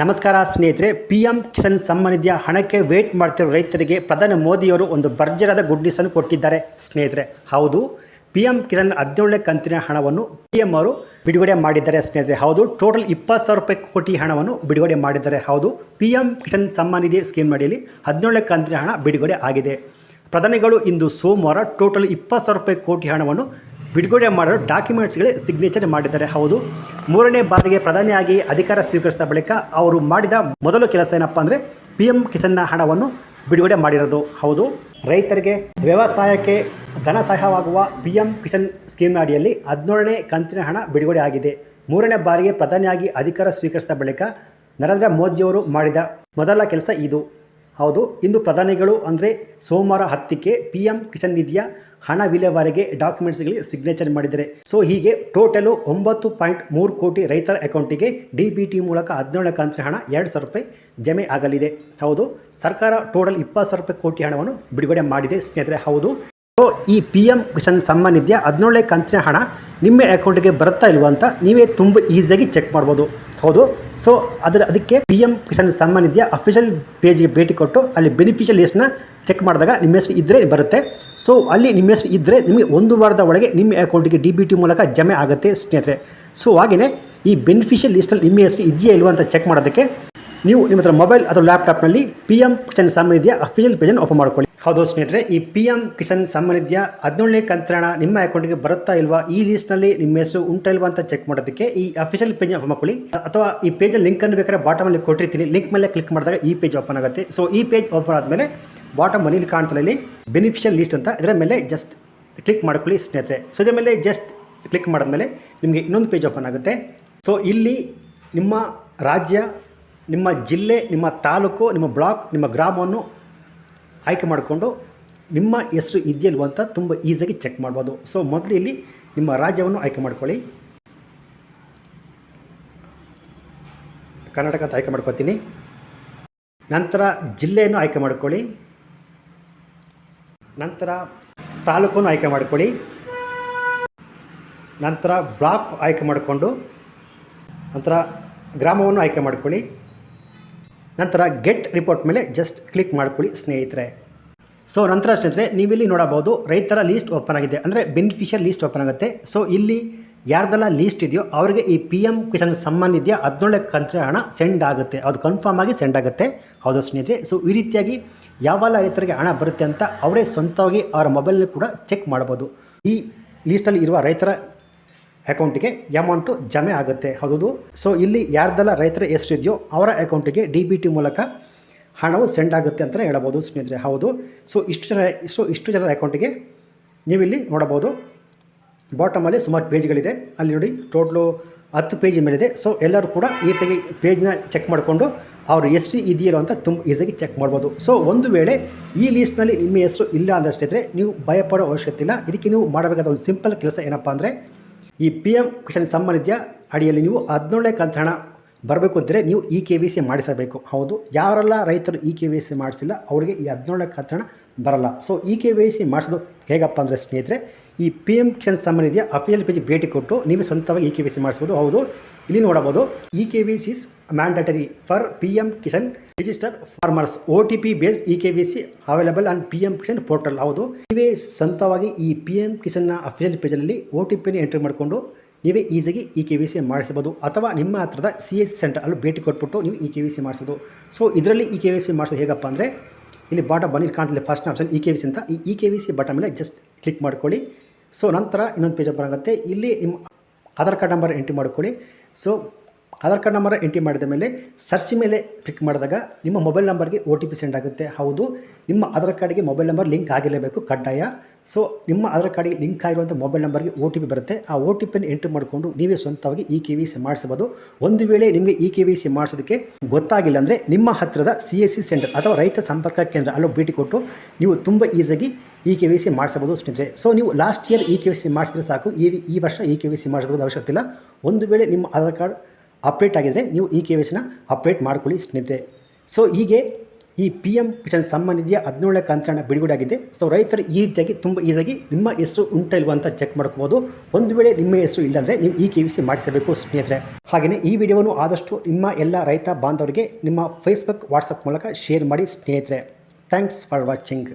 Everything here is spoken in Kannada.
ನಮಸ್ಕಾರ ಸ್ನೇಹಿತರೆ ಪಿ ಎಂ ಕಿಸಾನ್ ಸಂಬಂಧಿಯ ಹಣಕ್ಕೆ ವೇಟ್ ಮಾಡ್ತಿರೋ ರೈತರಿಗೆ ಪ್ರಧಾನಿ ಮೋದಿಯವರು ಒಂದು ಭರ್ಜರದ ಗುಡ್ ನ್ಯೂಸನ್ನು ಕೊಟ್ಟಿದ್ದಾರೆ ಸ್ನೇಹಿತರೆ. ಹೌದು ಪಿ ಎಂ ಕಿಸಾನ್ ಹದಿನೇಳನೇ ಕಂತಿನ ಹಣವನ್ನು ಪಿ ಎಂ ಅವರು ಬಿಡುಗಡೆ ಮಾಡಿದ್ದಾರೆ ಸ್ನೇಹಿತರೆ. ಹೌದು ಟೋಟಲ್ ಇಪ್ಪತ್ತು ಸಾವಿರ ರೂಪಾಯಿ ಕೋಟಿ ಹಣವನ್ನು ಬಿಡುಗಡೆ ಮಾಡಿದ್ದಾರೆ. ಹೌದು ಪಿ ಎಂ ಕಿಸಾನ್ ಸಮ್ಮಾನಿಧಿ ಸ್ಕೀಮ್ ಅಡಿಯಲ್ಲಿ ಹದಿನೇಳನೇ ಕಂತಿನ ಹಣ ಬಿಡುಗಡೆ ಆಗಿದೆ. ಪ್ರಧಾನಿಗಳು ಇಂದು ಸೋಮವಾರ ಟೋಟಲ್ ಇಪ್ಪತ್ತು ಸಾವಿರ ರೂಪಾಯಿ ಕೋಟಿ ಹಣವನ್ನು ಬಿಡುಗಡೆ ಮಾಡಲು ಡಾಕ್ಯುಮೆಂಟ್ಸ್ಗಳೇ ಸಿಗ್ನೇಚರ್ ಮಾಡಿದ್ದಾರೆ. ಹೌದು. ಮೂರನೇ ಬಾರಿಗೆ ಪ್ರಧಾನಿಯಾಗಿ ಅಧಿಕಾರ ಸ್ವೀಕರಿಸಿದ ಬಳಿಕ ಅವರು ಮಾಡಿದ ಮೊದಲ ಕೆಲಸ ಏನಪ್ಪ ಅಂದರೆ ಪಿ ಎಂ ಕಿಸಾನ್ನ ಹಣವನ್ನು ಬಿಡುಗಡೆ ಮಾಡಿರೋದು. ಹೌದು. ರೈತರಿಗೆ ವ್ಯವಸಾಯಕ್ಕೆ ಧನ ಸಹಾಯವಾಗುವ ಪಿ ಎಂ ಕಿಸಾನ್ ಸ್ಕೀಮ್ನ ಅಡಿಯಲ್ಲಿ ಹದಿನೇಳನೇ ಕಂತಿನ ಹಣ ಬಿಡುಗಡೆ ಆಗಿದೆ. ಮೂರನೇ ಬಾರಿಗೆ ಪ್ರಧಾನಿಯಾಗಿ ಅಧಿಕಾರ ಸ್ವೀಕರಿಸಿದ ಬಳಿಕ ನರೇಂದ್ರ ಮೋದಿಯವರು ಮಾಡಿದ ಮೊದಲ ಕೆಲಸ ಇದು. ಹೌದು. ಇಂದು ಪ್ರಧಾನಿಗಳು ಅಂದರೆ ಸೋಮವಾರ ಹತ್ತಿಕ್ಕೆ ಪಿ ಎಂ ಕಿಸಾನ್ ನಿಧಿಯ ಹಣ ವಿಲೇವಾರಿಗೆ ಡಾಕ್ಯುಮೆಂಟ್ಸ್ಗಳಿಗೆ ಸಿಗ್ನೇಚರ್ ಮಾಡಿದ್ದಾರೆ. ಸೊ ಹೀಗೆ ಟೋಟಲು ಒಂಬತ್ತು ಪಾಯಿಂಟ್ ಮೂರು ಕೋಟಿ ರೈತರ ಅಕೌಂಟಿಗೆ ಡಿ ಬಿ ಟಿ ಮೂಲಕ ಹದಿನೇಳು ಕಂತಿನ ಹಣ ಎರಡು ಸಾವಿರ ರೂಪಾಯಿ ಜಮೆ ಆಗಲಿದೆ. ಹೌದು, ಸರ್ಕಾರ ಟೋಟಲ್ ಇಪ್ಪತ್ತು ಸಾವಿರ ರೂಪಾಯಿ ಕೋಟಿ ಹಣವನ್ನು ಬಿಡುಗಡೆ ಮಾಡಿದೆ ಸ್ನೇಹಿತರೆ. ಹೌದು. ಸೊ ಈ ಪಿ ಎಂ ಕಿಸಾನ್ ಸಮ್ಮಾನ್ ನಿಧಿಯ ಹದಿನೇಳನೇ ಕಂತಿನ ಹಣ ನಿಮ್ಮ ಅಕೌಂಟಿಗೆ ಬರುತ್ತಾ ಇಲ್ವಾ ಅಂತ ನೀವೇ ತುಂಬ ಈಸಿಯಾಗಿ ಚೆಕ್ ಮಾಡ್ಬೋದು. ಹೌದು? ಸೊ ಅದರ ಅದಕ್ಕೆ ಪಿ ಎಂ ಕಿಸಾನ್ ಸಮ್ಮಾನ್ ನಿಧಿಯ ಅಫಿಷಿಯಲ್ ಪೇಜ್ಗೆ ಭೇಟಿ ಕೊಟ್ಟು ಅಲ್ಲಿ ಬೆನಿಫಿಷಿಯಲ್ ಲಿಸ್ಟ್ನ ಚೆಕ್ ಮಾಡಿದಾಗ ನಿಮ್ಮ ಹೆಸರು ಇದ್ದರೆ ಬರುತ್ತೆ. ಸೊ ಅಲ್ಲಿ ನಿಮ್ಮ ಹೆಸರು ಇದ್ದರೆ ನಿಮಗೆ ಒಂದು ವಾರದ ಒಳಗೆ ನಿಮ್ಮ ಅಕೌಂಟಿಗೆ ಡಿ ಬಿ ಟಿ ಮೂಲಕ ಜಮೆ ಆಗುತ್ತೆ ಸ್ನೇಹಿತರೆ. ಸೊ ಹಾಗೆಯೇ ಈ ಬೆನಿಫಿಷಿಯಲ್ ಲಿಸ್ಟಲ್ಲಿ ನಿಮ್ಮ ಹೆಸರು ಇದೆಯಾ ಇಲ್ವಾ ಅಂತ ಚೆಕ್ ಮಾಡೋದಕ್ಕೆ ನೀವು ನಿಮ್ಮ ಹತ್ರ ಮೊಬೈಲ್ ಅಥವಾ ಲ್ಯಾಪ್ಟಾಪ್ನಲ್ಲಿ ಪಿ ಎಂ ಕಿಸಾನ್ ಸಮ್ಮಾನ್ ಇದೆಯಾ? ಅಫಿಷಿಯಲ್ ಪೇಜನ್ನು ಓಪನ್ ಮಾಡ್ಕೊಳ್ಳಿ. ಹೌದು ಸ್ನೇಹಿತರೆ, ಈ ಪಿ ಎಂ ಕಿಸಾನ್ ನಿಧಿಯ ಹದಿನೇಳನೇ ಕಂತ್ರಣ ನಿಮ್ಮ ಅಕೌಂಟ್ಗೆ ಬರುತ್ತಾ ಇಲ್ವಾ? ಈ ಲಿಸ್ಟ್ನಲ್ಲಿ ನಿಮ್ಮ ಹೆಸರು ಉಂಟಾ ಇಲ್ವಾ ಅಂತ ಚೆಕ್ ಮಾಡೋದಕ್ಕೆ ಈ ಅಫಿಷಿಯಲ್ ಪೇಜ್ ಮಾಡ್ಕೊಳ್ಳಿ. ಅಥವಾ ಈ ಪೇಜ್ ಲಿಂಕನ್ನು ಬೇಕಾದ್ರೆ ಬಾಟಮಲ್ಲಿ ಕೊಟ್ಟಿರ್ತೀನಿ. ಲಿಂಕ್ ಮೇಲೆ ಕ್ಲಿಕ್ ಮಾಡಿದಾಗ ಈ ಪೇಜ್ ಓಪನ್ ಆಗುತ್ತೆ. ಸೊ ಈ ಪೇಜ್ ಓಪನ್ ಆದಮೇಲೆ ಬಾಟಮ್ ಮನೇಲಿ ಕಾಣ್ತಾ ಬೆನಿಫಿಷಿಯಲ್ ಲಿಸ್ಟ್ ಅಂತ. ಇದರ ಮೇಲೆ ಜಸ್ಟ್ ಕ್ಲಿಕ್ ಮಾಡ್ಕೊಳ್ಳಿ ಸ್ನೇಹಿತರೆ. ಸೊ ಇದರ ಮೇಲೆ ಜಸ್ಟ್ ಕ್ಲಿಕ್ ಮಾಡಿದ್ಮೇಲೆ ನಿಮಗೆ ಇನ್ನೊಂದು ಪೇಜ್ ಓಪನ್ ಆಗುತ್ತೆ. ಸೊ ಇಲ್ಲಿ ನಿಮ್ಮ ರಾಜ್ಯ, ನಿಮ್ಮ ಜಿಲ್ಲೆ, ನಿಮ್ಮ ತಾಲೂಕು, ನಿಮ್ಮ ಬ್ಲಾಕ್ ನಿಮ್ಮ ಗ್ರಾಮವನ್ನು ಆಯ್ಕೆ ಮಾಡಿಕೊಂಡು ನಿಮ್ಮ ಹೆಸರು ಇದೆಯಲ್ವ ಅಂತ ತುಂಬ ಈಸಿಯಾಗಿ ಚೆಕ್ ಮಾಡ್ಬೋದು. ಸೊ ಮೊದಲು ಇಲ್ಲಿ ನಿಮ್ಮ ರಾಜ್ಯವನ್ನು ಆಯ್ಕೆ ಮಾಡ್ಕೊಳ್ಳಿ. ಕರ್ನಾಟಕ ಅಂತ ಆಯ್ಕೆ ಮಾಡ್ಕೊತೀನಿ. ನಂತರ ಜಿಲ್ಲೆಯನ್ನು ಆಯ್ಕೆ ಮಾಡ್ಕೊಳ್ಳಿ. ನಂತರ ತಾಲೂಕನ್ನು ಆಯ್ಕೆ ಮಾಡ್ಕೊಳ್ಳಿ. ನಂತರ ಬ್ಲಾಕ್ ಆಯ್ಕೆ ಮಾಡಿಕೊಂಡು, ನಂತರ ಗ್ರಾಮವನ್ನು ಆಯ್ಕೆ ಮಾಡ್ಕೊಳ್ಳಿ. ನಂತರ ಗೆಟ್ ರಿಪೋರ್ಟ್ ಮೇಲೆ ಜಸ್ಟ್ ಕ್ಲಿಕ್ ಮಾಡ್ಕೊಳ್ಳಿ ಸ್ನೇಹಿತರೆ. ಸೊ ನಂತರ ಸ್ನೇಹಿತರೆ, ನೀವಿಲ್ಲಿ ನೋಡಬಹುದು ರೈತರ ಲೀಸ್ಟ್ ಓಪನ್ ಆಗಿದೆ. ಅಂದರೆ ಬೆನಿಫಿಷಿಯಲ್ ಲೀಸ್ಟ್ ಓಪನ್ ಆಗುತ್ತೆ. ಸೊ ಇಲ್ಲಿ ಯಾರ್ದೆಲ್ಲ ಲೀಸ್ಟ್ ಇದೆಯೋ ಅವರಿಗೆ ಈ ಪಿ ಎಂ ಕಿಸಾನ್ ಸಮ್ಮಾನ್ ಇದೆಯಾ ಹದಿನೇಳು ಕಂತ್ರ ಹಣ ಸೆಂಡ್ ಆಗುತ್ತೆ. ಅದು ಕನ್ಫರ್ಮ್ ಆಗಿ ಸೆಂಡ್ ಆಗುತ್ತೆ. ಹೌದು ಸ್ನೇಹಿತರೆ. ಸೊ ಈ ರೀತಿಯಾಗಿ ಯಾವೆಲ್ಲ ರೈತರಿಗೆ ಹಣ ಬರುತ್ತೆ ಅಂತ ಅವರೇ ಸ್ವಂತವಾಗಿ ಅವರ ಮೊಬೈಲ್ನಲ್ಲಿ ಕೂಡ ಚೆಕ್ ಮಾಡ್ಬೋದು ಈ ಲೀಸ್ಟಲ್ಲಿ ಇರುವ ರೈತರ ಅಕೌಂಟಿಗೆ ಅಮೌಂಟು ಜಮೆ ಆಗುತ್ತೆ. ಹೌದು. ಸೊ ಇಲ್ಲಿ ಯಾರ್ದೆಲ್ಲ ರೈತರ ಹೆಸರು ಇದೆಯೋ ಅವರ ಅಕೌಂಟಿಗೆ ಡಿ ಬಿ ಟಿ ಮೂಲಕ ಹಣವು ಸೆಂಡ್ ಆಗುತ್ತೆ ಅಂತಲೇ ಹೇಳ್ಬೋದು ಸ್ನೇಹಿತರೆ. ಹೌದು. ಸೊ ಇಷ್ಟು ಜನ ಸೊ ಇಷ್ಟು ಜನರ ಅಕೌಂಟಿಗೆ ನೀವಿಲ್ಲಿ ನೋಡಬಹುದು. ಬಾಟಮಲ್ಲಿ ಸುಮಾರು ಪೇಜ್ಗಳಿದೆ. ಅಲ್ಲಿ ನೋಡಿ ಟೋಟ್ಲು ಹತ್ತು ಪೇಜ್ ಮೇಲಿದೆ. ಸೊ ಎಲ್ಲರೂ ಕೂಡ ಈ ರೀತಿಯಾಗಿ ಪೇಜ್ನ ಚೆಕ್ ಮಾಡಿಕೊಂಡು ಅವ್ರ ಹೆಸರು ಇದೆಯೋ ಅಂತ ತುಂಬ ಈಸಿಯಾಗಿ ಚೆಕ್ ಮಾಡ್ಬೋದು. ಸೊ ಒಂದು ವೇಳೆ ಈ ಲೀಸ್ಟ್ನಲ್ಲಿ ನಿಮ್ಮ ಹೆಸರು ಇಲ್ಲ ಅಂದಷ್ಟಿದ್ರೆ ನೀವು ಭಯಪಡೋ ಅವಶ್ಯಕತೆ ಇಲ್ಲ. ಇದಕ್ಕೆ ನೀವು ಮಾಡಬೇಕಾದ ಒಂದು ಸಿಂಪಲ್ ಕೆಲಸ ಏನಪ್ಪ ಅಂದರೆ ಈ ಪಿ ಎಂ ಕಿಸಾನ್ ಸಮ್ಮಾನ್ ಅಡಿಯಲ್ಲಿ ನೀವು ಹದಿನೇಳನೇ ಕಂತು ಬರಬೇಕು ಅಂದರೆ ನೀವು ಇ ಕೆ ವಿ ಸಿ ಮಾಡಿಸಬೇಕು. ಹೌದು, ಯಾರೆಲ್ಲ ರೈತರು ಇ ಕೆ ವಿ ಸಿ ಮಾಡಿಸಿಲ್ಲ, ಅವರಿಗೆ ಈ ಹದಿನೇಳನೇ ಕಂತು ಬರಲ್ಲ. So E K Y C ಮಾಡಿಸೋದು ಹೇಗಪ್ಪ ಅಂದರೆ ಸ್ನೇಹಿತರೆ ಈ ಪಿ ಎಂ ಕಿಸಾನ್ ಸಮ್ಮಾನ್ ಇದೆಯಾ ಅಫಿಷಿಯಲ್ ಪೇಜ್ ಭೇಟಿ ಕೊಟ್ಟು ನೀವೇ ಸ್ವಂತವಾಗಿ ಇ ಕೆ ವಿ ಸಿ ಮಾಡಿಸ್ಬೋದು. ಹೌದು. ಇಲ್ಲಿ ನೋಡಬಹುದು. E K Y C is mandatory for P M Kisan register farmers O T P based E K Y C available on P M Kisan portal ಹೌದು. ನೀವೇ ಸ್ವಂತವಾಗಿ ಈ ಪಿ ಎಂ ಕಿಸಾನ್ನ ಅಫಿಷಿಯಲ್ ಪೇಜಲ್ಲಿ ಒ ಟಿ ಪಿನ ಎಂಟ್ರಿ ಮಾಡಿಕೊಂಡು ನೀವೇ ಈಸಿಯಾಗಿ ಇ ಕೆ ವಿ ಸಿ ಮಾಡಿಸಬಹುದು ಅಥವಾ ನಿಮ್ಮ ಹತ್ರದ ಸಿ ಎಸ್ ಸೆಂಟರ್ ಅಲ್ಲಿ ಭೇಟಿ ಕೊಟ್ಬಿಟ್ಟು ನೀವು ಇ ಕೆ ವಿ ಸಿ ಮಾಡಿಸೋದು ಸೊ ಇದರಲ್ಲಿ ಇ ಕೆ ವಿ ಸಿ ಮಾಡಿಸೋದು ಹೇಗಪ್ಪ ಅಂದರೆ, ಇಲ್ಲಿ ಬಾಟಮ್ ಬನ್ನಿ ಕಾಣ್ತಿಲ್ಲ first option E K Y C ಅಂತ. ಈ E K Y C button ಮೇಲೆ ಜಸ್ಟ್ ಕ್ಲಿಕ್ ಮಾಡ್ಕೊಳ್ಳಿ. ಸೊ ನಂತರ ಇನ್ನೊಂದು ಪೇಜ್ ಆಗುತ್ತೆ ಇಲ್ಲಿ ನಿಮ್ಮ ಆಧಾರ್ ಕಾರ್ಡ್ ನಂಬರ್ ಎಂಟ್ರಿ ಮಾಡ್ಕೊಳ್ಳಿ. So Aadhaar card number entry ಮಾಡಿದ ಮೇಲೆ ಸರ್ಚ್ ಮೇಲೆ ಕ್ಲಿಕ್ ಮಾಡಿದಾಗ ನಿಮ್ಮ ಮೊಬೈಲ್ ನಂಬರ್ಗೆ ಒ ಟಿ ಪಿ ಸೆಂಡ್ ಆಗುತ್ತೆ. ಹೌದು, ನಿಮ್ಮ ಆಧಾರ್ ಕಾರ್ಡ್ಗೆ ಮೊಬೈಲ್ ನಂಬರ್ ಲಿಂಕ್ ಆಗಿರಲೇಬೇಕು, ಕಡ್ಡಾಯ. ಸೊ ನಿಮ್ಮ ಆಧಾರ್ ಕಾರ್ಡ್ಗೆ ಲಿಂಕ್ ಆಗಿರುವಂಥ ಮೊಬೈಲ್ ನಂಬರ್ಗೆ ಒ ಟಿ ಪಿ ಬರುತ್ತೆ. ಆ ಒ ಟಿ ಪಿನ ಎಂಟ್ರಿ ಮಾಡಿಕೊಂಡು ನೀವೇ ಸ್ವಂತವಾಗಿ ಇ ಕೆ ವಿ ಸಿ ಮಾಡಿಸಬಹುದು. ಒಂದು ವೇಳೆ ನಿಮಗೆ ಇ ಕೆ ವಿ ಸಿ ಮಾಡಿಸೋದಕ್ಕೆ ಗೊತ್ತಾಗಿಲ್ಲ ಅಂದರೆ ನಿಮ್ಮ ಹತ್ತಿರದ ಸಿ ಎಸ್ ಸಿ ಸೆಂಟರ್ ಅಥವಾ ರೈತ ಸಂಪರ್ಕ ಕೇಂದ್ರ ಅಲ್ಲೂ ಭೇಟಿ ಕೊಟ್ಟು ನೀವು ತುಂಬ ಈಸಿಯಾಗಿ ಇ ಕೆ ವಿ ಸಿ ಮಾಡಿಸಬಹುದು ಸ್ನೇಹಿತರೆ ಸೊ ನೀವು last year E K Y C ಮಾಡಿಸಿದ್ರೆ ಸಾಕು. ಈ ಈ ವರ್ಷ ಇ ಕೆ ವಿ ಸಿ ಮಾಡಿಸಬಹುದು ಅವಶ್ಯಕತೆ ಇಲ್ಲ. ಒಂದು ವೇಳೆ ನಿಮ್ಮ ಆಧಾರ್ ಕಾರ್ಡ್ ಅಪ್ಡೇಟ್ ಆಗಿದ್ದರೆ ನೀವು ಇ ಕೆ ವಿ ಸಿನ ಅಪ್ಡೇಟ್ ಮಾಡ್ಕೊಳ್ಳಿ ಸ್ನೇಹಿತರೆ. ಸೊ ಹೀಗೆ ಈ ಪಿ ಎಂ ಕಿಸಾನ್ ಸಮ್ಮಾನ್ ನಿಧಿಯ ಹದಿನೇಳನೇ ಕಂತ್ರಣ ಬಿಡುಗಡೆ ಆಗಿದೆ. ಸೊ ರೈತರು ಈ ರೀತಿಯಾಗಿ ತುಂಬ ಈಸಿಯಾಗಿ ನಿಮ್ಮ ಹೆಸರು ಉಂಟ ಇಲ್ವಾ ಅಂತ ಚೆಕ್ ಮಾಡ್ಕೋಬೋದು. ಒಂದು ವೇಳೆ ನಿಮ್ಮ ಹೆಸರು ಇಲ್ಲಾಂದರೆ ನೀವು ಈ ಕೆ ವಿ ಸಿ ಮಾಡಿಸಬೇಕು ಸ್ನೇಹಿತರೆ. ಹಾಗೆಯೇ ಈ ವಿಡಿಯೋವನ್ನು ಆದಷ್ಟು ನಿಮ್ಮ ಎಲ್ಲ ರೈತ ಬಾಂಧವರಿಗೆ ನಿಮ್ಮ ಫೇಸ್ಬುಕ್ ವಾಟ್ಸಪ್ ಮೂಲಕ ಶೇರ್ ಮಾಡಿ ಸ್ನೇಹಿತರೆ. Thanks for watching